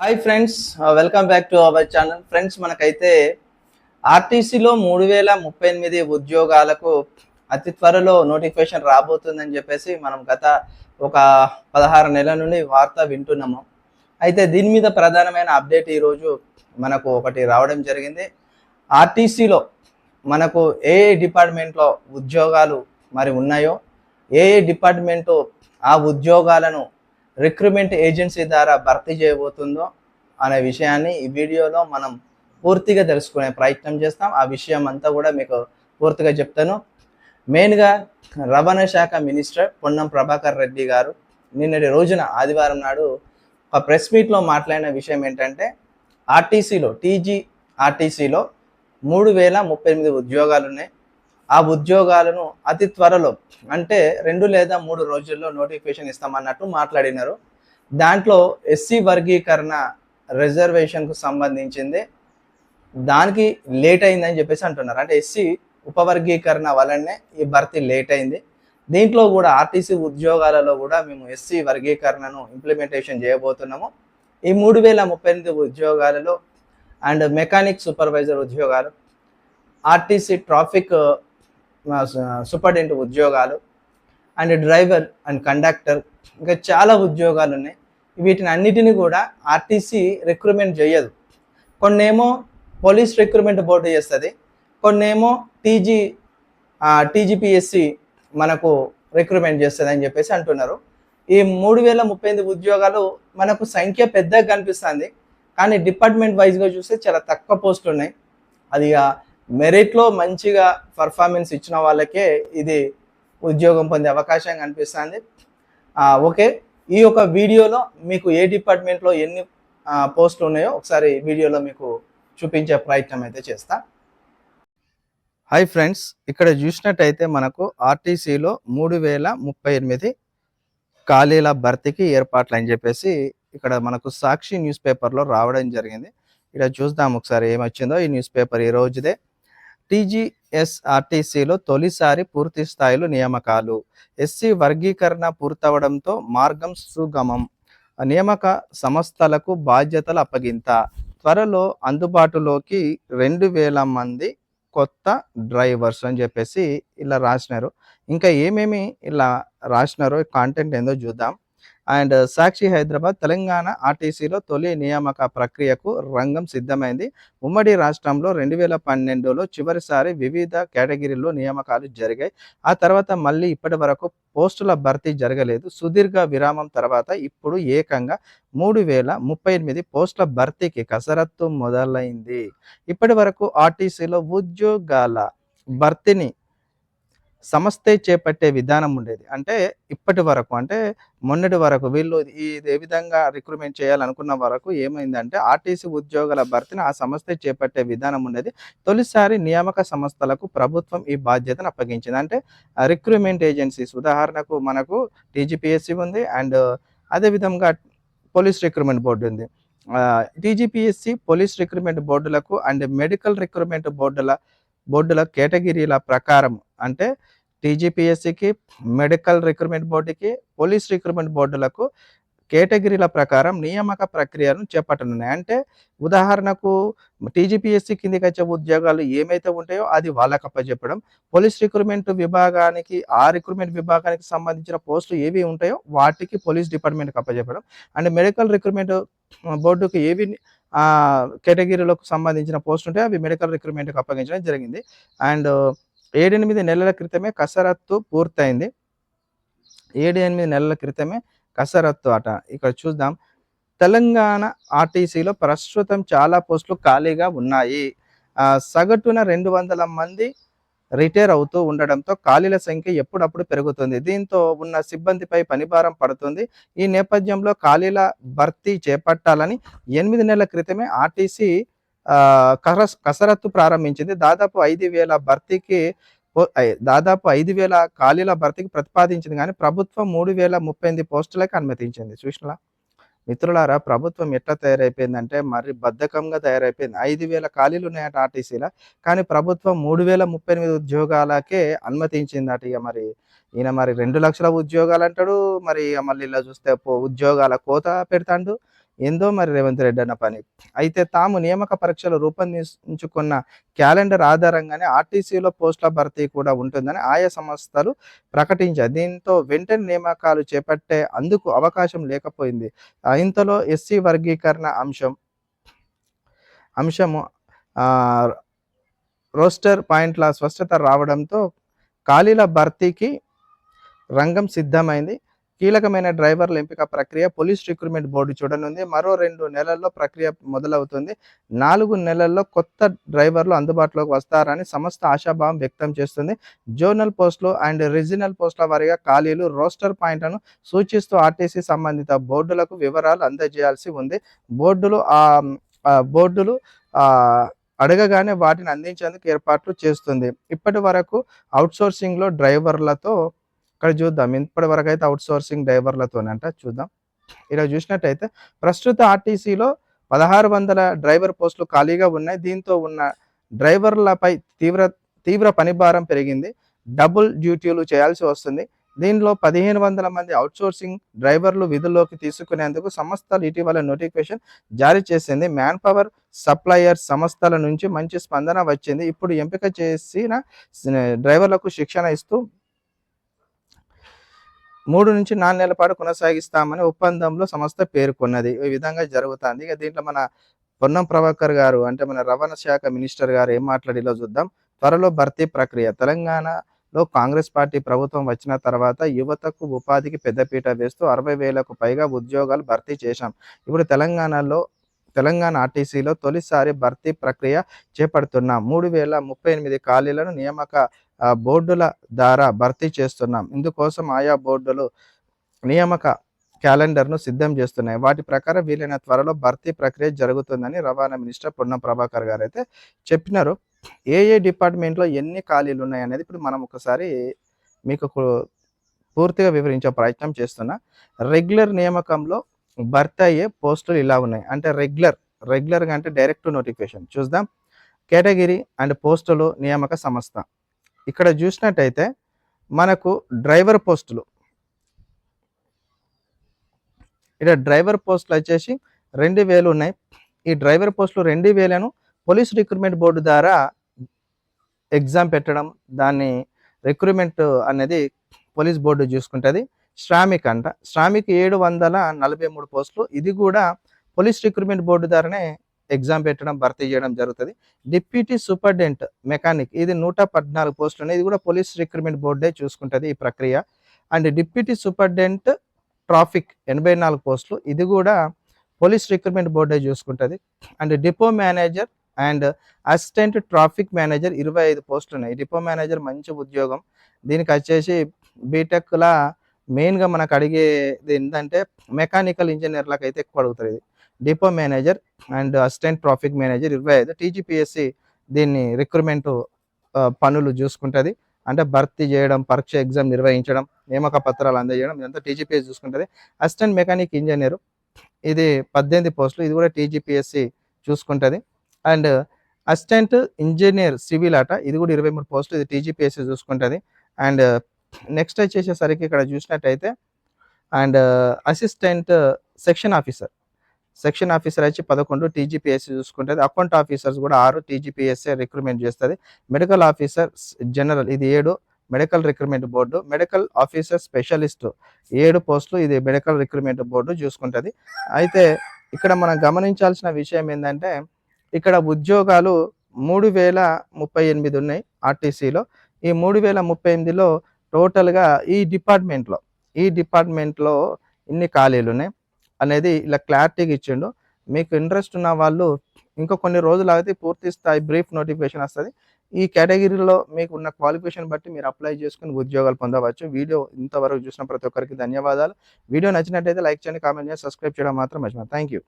Hi friends welcome back to our channel friends మనకైతే ఆర్టీసీలో మూడు వేల ముప్పై ఎనిమిది ఉద్యోగాలకు అతి త్వరలో నోటిఫికేషన్ రాబోతుందని చెప్పేసి మనం గత ఒక పదహారు నెలల నుండి వార్త వింటున్నాము. అయితే దీని మీద ప్రధానమైన అప్డేట్ ఈరోజు మనకు ఒకటి రావడం జరిగింది. ఆర్టీసీలో మనకు ఏ ఏ డిపార్ట్మెంట్లో ఉద్యోగాలు మరి ఉన్నాయో ఏ ఏ డిపార్ట్మెంటు ఆ ఉద్యోగాలను రిక్రూట్మెంట్ ఏజెన్సీ ద్వారా భర్తీ చేయబోతుందో అనే విషయాన్ని ఈ వీడియోలో మనం పూర్తిగా తెలుసుకునే ప్రయత్నం చేస్తాం. ఆ విషయం అంతా కూడా మీకు పూర్తిగా చెప్తాను. మెయిన్గా రవాణా శాఖ మినిస్టర్ పొన్నం ప్రభాకర్ రెడ్డి గారు నిన్నటి రోజున ఆదివారం నాడు ఒక ప్రెస్ మీట్లో మాట్లాడిన విషయం ఏంటంటే ఆర్టీసీలో టీజీ ఆర్టీసీలో మూడు వేల ముప్పై ఎనిమిది ఉద్యోగాలు ఉన్నాయి ఆ ఉద్యోగాలను అతి త్వరలో అంటే రెండు లేదా మూడు రోజుల్లో నోటిఫికేషన్ ఇస్తామన్నట్టు మాట్లాడినారు. దాంట్లో ఎస్సీ వర్గీకరణ రిజర్వేషన్కు సంబంధించింది. దానికి లేట్ అయిందని చెప్పేసి అంటున్నారు. అంటే ఎస్సీ ఉపవర్గీకరణ వలనే ఈ భర్తీ లేట్ అయింది. దీంట్లో కూడా ఆర్టీసీ ఉద్యోగాలలో కూడా మేము ఎస్సీ వర్గీకరణను ఇంప్లిమెంటేషన్ చేయబోతున్నాము. ఈ మూడు వేల ముప్పై ఎనిమిది ఉద్యోగాలలో అండ్ మెకానిక్ సూపర్వైజర్ ఉద్యోగాలు ఆర్టీసీ ట్రాఫిక్ సూపరింటెండెంట్ ఉద్యోగాలు అండ్ డ్రైవర్ అండ్ కండక్టర్ ఇంకా చాలా ఉద్యోగాలు ఉన్నాయి. వీటిని అన్నిటిని కూడా ఆర్టీసీ రిక్రూట్మెంట్ చేయదు. కొన్నేమో పోలీస్ రిక్రూట్మెంట్ బోర్డు చేస్తుంది కొన్నేమో టీజీ టీజీపీఎస్సి మనకు రిక్రూట్మెంట్ చేస్తుంది అని చెప్పేసి అంటున్నారు. ఈ మూడు వేల ముప్పై ఎనిమిది ఉద్యోగాలు మనకు సంఖ్య పెద్దగా కనిపిస్తుంది. కానీ డిపార్ట్మెంట్ వైజ్గా చూస్తే చాలా తక్కువ పోస్టులు ఉన్నాయి. అది మెరిట్లో మంచిగా పర్ఫార్మెన్స్ ఇచ్చిన వాళ్ళకే ఇది ఉద్యోగం పొందే అవకాశం కనిపిస్తుంది. ఓకే. ఈ యొక్క వీడియోలో మీకు ఏ డిపార్ట్మెంట్లో ఎన్ని పోస్టులు ఉన్నాయో ఒకసారి వీడియోలో మీకు చూపించే ప్రయత్నం అయితే చేస్తా. హాయ్ ఫ్రెండ్స్ ఇక్కడ చూసినట్టయితే మనకు ఆర్టీసీలో మూడు వేల ముప్పై ఎనిమిది ఖాళీల భర్తీకి ఏర్పాట్లు అని చెప్పేసి ఇక్కడ మనకు సాక్షి న్యూస్ పేపర్లో రావడం జరిగింది. ఇక్కడ చూద్దాం ఒకసారి ఏమొచ్చిందో ఈ న్యూస్ పేపర్ ఈ రోజుదే. టీజీఎస్ఆర్టీసీలో తొలిసారి పూర్తి స్థాయిలో నియామకాలు. ఎస్సీ వర్గీకరణ పూర్తవడంతో మార్గం సుగమం. నియామక సంస్థలకు బాధ్యతలు అప్పగింత. త్వరలో అందుబాటులోకి రెండు వేల మంది కొత్త డ్రైవర్స్ అని చెప్పేసి ఇలా రాసినారు. ఇంకా ఏమేమి ఇలా రాసినారో కాంటెంట్ ఏందో చూద్దాం. అండ్ సాక్షి హైదరాబాద్ తెలంగాణ ఆర్టీసీలో తొలి నియామక ప్రక్రియకు రంగం సిద్ధమైంది. ఉమ్మడి రాష్ట్రంలో రెండు వేల పన్నెండులో చివరిసారి వివిధ కేటగిరీల్లో నియామకాలు జరిగాయి. ఆ తర్వాత మళ్ళీ ఇప్పటి వరకు పోస్టుల భర్తీ జరగలేదు. సుదీర్ఘ విరామం తర్వాత ఇప్పుడు ఏకంగా మూడు వేల ముప్పై ఎనిమిది పోస్టుల భర్తీకి కసరత్తు మొదలైంది. ఇప్పటి వరకు ఆర్టీసీలో ఉద్యోగాల భర్తీని సంస్థే చేపట్టే విధానం ఉండేది. అంటే ఇప్పటి వరకు అంటే మొన్నటి వరకు వీళ్ళు ఈ ఏ విధంగా రిక్రూట్మెంట్ చేయాలనుకున్న వరకు ఏమైందంటే ఆర్టీసీ ఉద్యోగాల భర్తీని ఆ సంస్థే చేపట్టే విధానం ఉండేది. తొలిసారి నియామక సంస్థలకు ప్రభుత్వం ఈ బాధ్యతను అప్పగించింది. అంటే రిక్రూట్మెంట్ ఏజెన్సీస్ ఉదాహరణకు మనకు టీజీపీఎస్సీ ఉంది అండ్ అదేవిధంగా పోలీస్ రిక్రూట్మెంట్ బోర్డు ఉంది. టీజీపీఎస్సీ పోలీస్ రిక్రూట్మెంట్ బోర్డులకు అండ్ మెడికల్ రిక్రూట్మెంట్ బోర్డుల బోర్డుల కేటగిరీల ప్రకారం అంటే టీజీపీఎస్సికి మెడికల్ రిక్రూట్మెంట్ బోర్డుకి పోలీస్ రిక్రూట్మెంట్ బోర్డులకు కేటగిరీల ప్రకారం నియామక ప్రక్రియను చేపట్టనున్నాయి. అంటే ఉదాహరణకు టీజీపీఎస్సీ కిందికి వచ్చే ఉద్యోగాలు ఏమైతే ఉంటాయో అది వాళ్ళకి అప్పచెప్పడం పోలీస్ రిక్రూట్మెంట్ విభాగానికి ఆ రిక్రూట్మెంట్ విభాగానికి సంబంధించిన పోస్టులు ఏవి ఉంటాయో వాటికి పోలీస్ డిపార్ట్మెంట్కి అప్పచెప్పడం అండ్ మెడికల్ రిక్రూట్మెంట్ బోర్డుకు ఏవి కేటగిరీలకు సంబంధించిన పోస్టులు ఉంటే అవి మెడికల్ రిక్రూట్మెంట్కి అప్పగించడం జరిగింది. అండ్ ఏడెనిమిది నెలల క్రితమే కసరత్తు పూర్తయింది. ఏడు ఎనిమిది నెలల క్రితమే కసరత్తు ఆట ఇక్కడ చూద్దాం. తెలంగాణ ఆర్టీసీలో ప్రస్తుతం చాలా పోస్టులు ఖాళీగా ఉన్నాయి. సగటున రెండు వందల మంది రిటైర్ అవుతూ ఉండడంతో ఖాళీల సంఖ్య ఎప్పుడప్పుడు పెరుగుతుంది. దీంతో ఉన్న సిబ్బందిపై పనిభారం పడుతుంది. ఈ నేపథ్యంలో ఖాళీల భర్తీ చేపట్టాలని ఎనిమిది నెలల క్రితమే ఆర్టీసీ కసరత్తు ప్రారంభించింది. దాదాపు ఐదు వేల భర్తీకి దాదాపు ఐదు వేల ఖాళీల భర్తీకి ప్రతిపాదించింది. కానీ ప్రభుత్వం మూడు వేల ముప్పై ఎనిమిది పోస్టులకు అనుమతించింది. చూసినా మిత్రులారా ప్రభుత్వం ఎట్లా తయారైపోయిందంటే మరి బద్ధకంగా తయారైపోయింది. ఐదు వేల ఖాళీలు ఉన్నాయట ఆర్టీసీలో. కానీ ప్రభుత్వం మూడు వేల ముప్పై ఎనిమిది ఉద్యోగాలకే అనుమతించిందట ఇక మరి. ఈయన మరి రెండు లక్షల ఉద్యోగాలు అంటాడు. మరి మళ్ళీ ఇలా చూస్తే ఉద్యోగాల కోత పెడతాడు. ఏందో మరి రేవంత్ రెడ్డి అన్న పని. అయితే తాము నియామక పరీక్షలు రూపొందించుకున్న క్యాలెండర్ ఆధారంగానే ఆర్టీసీలో పోస్టుల భర్తీ కూడా ఉంటుందని ఆయా సంస్థలు ప్రకటించారు దీంతో వెంటనే నియామకాలు చేపట్టే అందుకు అవకాశం లేకపోయింది. ఇంతలో ఎస్సీ వర్గీకరణ అంశం అంశము రోస్టర్ పాయింట్ల స్పష్టత రావడంతో ఖాళీల భర్తీకి రంగం సిద్ధమైంది. కీలకమైన డ్రైవర్ల ఎంపిక ప్రక్రియ పోలీస్ రిక్రూట్మెంట్ బోర్డు చూడనుంది. మరో రెండు నెలల్లో ప్రక్రియ మొదలవుతుంది. నాలుగు నెలల్లో కొత్త డ్రైవర్లు అందుబాటులోకి వస్తారని సంస్థ ఆశాభావం వ్యక్తం చేస్తుంది. జోనల్ పోస్టులు అండ్ రీజనల్ పోస్టుల వారిగా ఖాళీలు రోస్టర్ పాయింట్లను సూచిస్తూ ఆర్టీసీ సంబంధిత బోర్డులకు వివరాలు అందజేయాల్సి ఉంది. బోర్డులు ఆ బోర్డులు అడగగానే వాటిని అందించేందుకు ఏర్పాట్లు చేస్తుంది. ఇప్పటి వరకు అవుట్సోర్సింగ్లో డ్రైవర్లతో ఇక్కడ చూద్దాం. ఇప్పటి వరకు అయితే అవుట్సోర్సింగ్ డ్రైవర్లతోనంట చూద్దాం. ఇలా చూసినట్టయితే ప్రస్తుత ఆర్టీసీలో పదహారు వందల డ్రైవర్ పోస్టులు ఖాళీగా ఉన్నాయి. దీంతో ఉన్న డ్రైవర్లపై తీవ్ర తీవ్ర పనిభారం పెరిగింది. డబుల్ డ్యూటీలు చేయాల్సి వస్తుంది. దీనిలో పదిహేను వందల మంది అవుట్సోర్సింగ్ డ్రైవర్లు విధుల్లోకి తీసుకునేందుకు సంస్థలు ఇటీవల నోటిఫికేషన్ జారీ చేసింది. మ్యాన్ పవర్ సప్లయర్ సంస్థల నుంచి మంచి స్పందన వచ్చింది. ఇప్పుడు ఎంపిక చేసిన డ్రైవర్లకు శిక్షణ ఇస్తూ మూడు నుంచి నాలుగు నెలల పాటు కొనసాగిస్తామని ఒప్పందంలో సంస్థ పేర్కొన్నది. ఈ విధంగా జరుగుతుంది. ఇక దీంట్లో మన పొన్నం ప్రభాకర్ గారు అంటే మన రవాణా శాఖ మినిస్టర్ గారు ఏం మాట్లాడిలో చూద్దాం. త్వరలో భర్తీ ప్రక్రియ. తెలంగాణ లో కాంగ్రెస్ పార్టీ ప్రభుత్వం వచ్చిన తర్వాత యువతకు ఉపాధికి పెద్దపీట వేస్తూ అరవై వేలకు పైగా ఉద్యోగాలు భర్తీ చేశాం. ఇప్పుడు తెలంగాణలో తెలంగాణ ఆర్టీసీలో తొలిసారి భర్తీ ప్రక్రియ చేపడుతున్నాం మూడు వేల ముప్పై ఎనిమిది ఖాళీలను నియామక బోర్డుల ద్వారా భర్తీ చేస్తున్నాం. ఇందుకోసం ఆయా బోర్డులు నియామక క్యాలెండర్ను సిద్ధం చేస్తున్నాయి. వాటి ప్రకారం వీలైన త్వరలో భర్తీ ప్రక్రియ జరుగుతుందని రవాణా మినిస్టర్ పొన్నం ప్రభాకర్ గారు అయితే చెప్పినారు. ఏ ఏ డిపార్ట్మెంట్లో ఎన్ని ఖాళీలు ఉన్నాయి అనేది ఇప్పుడు మనం ఒకసారి మీకు పూర్తిగా వివరించే ప్రయత్నం చేస్తున్నా. రెగ్యులర్ నియామకంలో భర్తీ అయ్యే పోస్టులు ఇలా ఉన్నాయి. అంటే రెగ్యులర్ రెగ్యులర్గా అంటే డైరెక్ట్ నోటిఫికేషన్. చూద్దాం. కేటగిరీ అండ్ పోస్టులు నియామక సంస్థ. ఇక్కడ చూసినట్టయితే మనకు డ్రైవర్ పోస్టులు. ఇక్కడ డ్రైవర్ పోస్టులు వచ్చేసి రెండు వేలు ఉన్నాయి. ఈ డ్రైవర్ పోస్టులు రెండు వేలను పోలీస్ రిక్రూట్మెంట్ బోర్డు ద్వారా ఎగ్జామ్ పెట్టడం దాన్ని రిక్రూట్మెంట్ అనేది పోలీస్ బోర్డు చూసుకుంటుంది. శ్రామిక్ అంట శ్రామిక్ ఏడు వందల నలభై మూడు పోస్టులు. ఇది కూడా పోలీస్ రిక్రూట్మెంట్ బోర్డు ద్వారానే ఎగ్జామ్ పెట్టడం భర్తీ చేయడం జరుగుతుంది. డిప్యూటీ సూపర్డెంట్ మెకానిక్ ఇది నూట పద్నాలుగు పోస్టులు ఉన్నాయి. ఇది కూడా పోలీస్ రిక్రూట్మెంట్ బోర్డే చూసుకుంటుంది ఈ ప్రక్రియ. అండ్ డిప్యూటీ సూపర్డెంట్ ట్రాఫిక్ ఎనభై నాలుగు పోస్టులు. ఇది కూడా పోలీస్ రిక్రూట్మెంట్ బోర్డే చూసుకుంటుంది. And depot manager and assistant traffic manager ఇరవై ఐదు పోస్టులు ఉన్నాయి. డిపో మేనేజర్ మంచి ఉద్యోగం. దీనికి వచ్చేసి బీటెక్లా మెయిన్గా మనకు అడిగేది ఏంటంటే మెకానికల్ ఇంజనీర్లకు అయితే ఎక్కువ అడుగుతుంది ఇది depot manager and assistant traffic manager ఇరవై ఐదు టీజీపీఎస్సి దీన్ని రిక్రూట్మెంట్ పనులు చూసుకుంటుంది. అంటే భర్తీ చేయడం పరీక్ష ఎగ్జామ్ నిర్వహించడం నియామక పత్రాలు అందజేయడం ఇదంతా టీజీపీఎస్ చూసుకుంటుంది. అసిస్టెంట్ మెకానిక్ ఇంజనీర్ ఇది పద్దెనిమిది పోస్టులు ఇది కూడా టీజీపీఎస్సి చూసుకుంటుంది. అండ్ అసిస్టెంట్ ఇంజనీర్ సివిల్ అట ఇది కూడా ఇరవై మూడు పోస్టులు ఇది టీజీపీఎస్సి చూసుకుంటుంది. అండ్ నెక్స్ట్ వచ్చేసేసరికి ఇక్కడ చూసినట్టయితే and assistant section officer. Section officer వచ్చి పదకొండు టీజీపీఎస్సీ చూసుకుంటుంది. అకౌంట్ ఆఫీసర్స్ కూడా ఆరు టీజీపీఎస్సీ రిక్రూట్మెంట్ చేస్తుంది. మెడికల్ ఆఫీసర్ జనరల్ ఇది ఏడు. Medical recruitment board medical officer specialist ఏడు పోస్టులు ఇది మెడికల్ రిక్రూట్మెంట్ బోర్డు చూసుకుంటుంది. అయితే ఇక్కడ మనం గమనించాల్సిన విషయం ఏంటంటే ఇక్కడ ఉద్యోగాలు మూడు వేల ముప్పై ఎనిమిది ఉన్నాయి ఆర్టీసీలో. ఈ మూడు వేల ముప్పై ఎనిమిదిలో టోటల్గా ఈ డిపార్ట్మెంట్లో ఈ డిపార్ట్మెంట్లో ఇన్ని ఖాళీలు ఉన్నాయి అనేది ఇలా క్లారిటీగా ఇచ్చిండు. మీకు ఇంట్రెస్ట్ ఉన్న వాళ్ళు ఇంకా కొన్ని రోజులు అయితే పూర్తి స్థాయి బ్రీఫ్ నోటిఫికేషన్ వస్తుంది. ఈ కేటగిరీలో మీకు ఉన్న క్వాలిఫికేషన్ బట్టి మీరు అప్లై చేసుకుని ఉద్యోగాలు పొందవచ్చు. వీడియో ఇంతవరకు చూసిన ప్రతి ఒక్కరికి ధన్యవాదాలు. వీడియో నచ్చినట్టయితే లైక్ చేయండి కామెంట్ చేయండి సబ్స్క్రైబ్ చేయడం మాత్రం మర్చిపోయి థ్యాంక్ యూ.